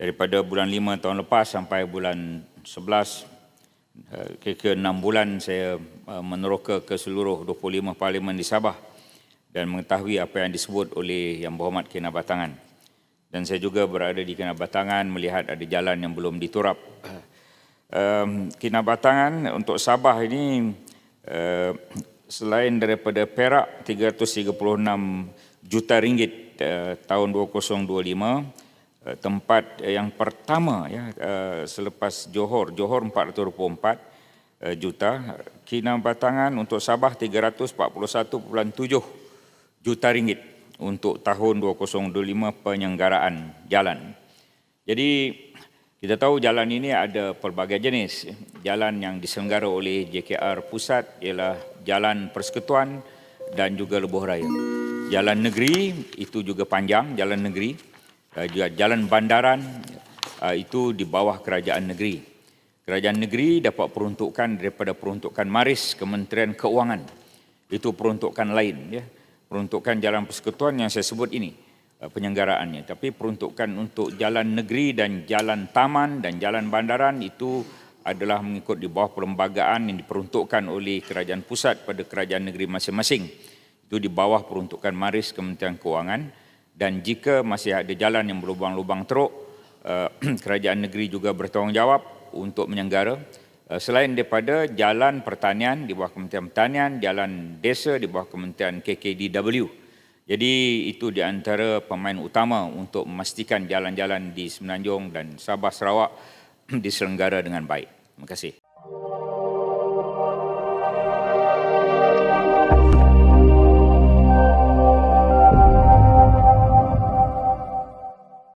daripada bulan 5 tahun lepas sampai bulan 11 eh, kira-kira 6 bulan saya eh, meneroka ke seluruh 25 parlimen di Sabah dan mengetahui apa yang disebut oleh Yang Berhormat Kinabatangan. Dan saya juga berada di Kinabatangan melihat ada jalan yang belum diturap. Um, Kinabatangan untuk Sabah ini uh, selain daripada Perak 336 juta ringgit uh, tahun 2025 uh, tempat yang pertama ya uh, selepas Johor Johor 424 uh, juta Kinabatangan untuk Sabah 341.7 juta ringgit untuk tahun 2025 penyelenggaraan jalan. Jadi kita tahu jalan ini ada pelbagai jenis. Jalan yang diselenggara oleh JKR Pusat ialah jalan persekutuan dan juga lebuh raya. Jalan negeri itu juga panjang, jalan negeri. Juga jalan bandaran uh, itu di bawah kerajaan negeri. Kerajaan negeri dapat peruntukan daripada peruntukan Maris Kementerian Keuangan. Itu peruntukan lain ya. Peruntukan jalan persekutuan yang saya sebut ini Uh, penyelenggaraannya. Tapi peruntukan untuk jalan negeri dan jalan taman dan jalan bandaran itu adalah mengikut di bawah perlembagaan yang diperuntukkan oleh kerajaan pusat pada kerajaan negeri masing-masing. Itu di bawah peruntukan Maris Kementerian Keuangan dan jika masih ada jalan yang berlubang-lubang teruk, uh, kerajaan negeri juga bertanggungjawab untuk menyenggara uh, selain daripada jalan pertanian di bawah Kementerian Pertanian, jalan desa di bawah Kementerian KKDW. Jadi itu di antara pemain utama untuk memastikan jalan-jalan di Semenanjung dan Sabah Sarawak diselenggara dengan baik. Terima kasih.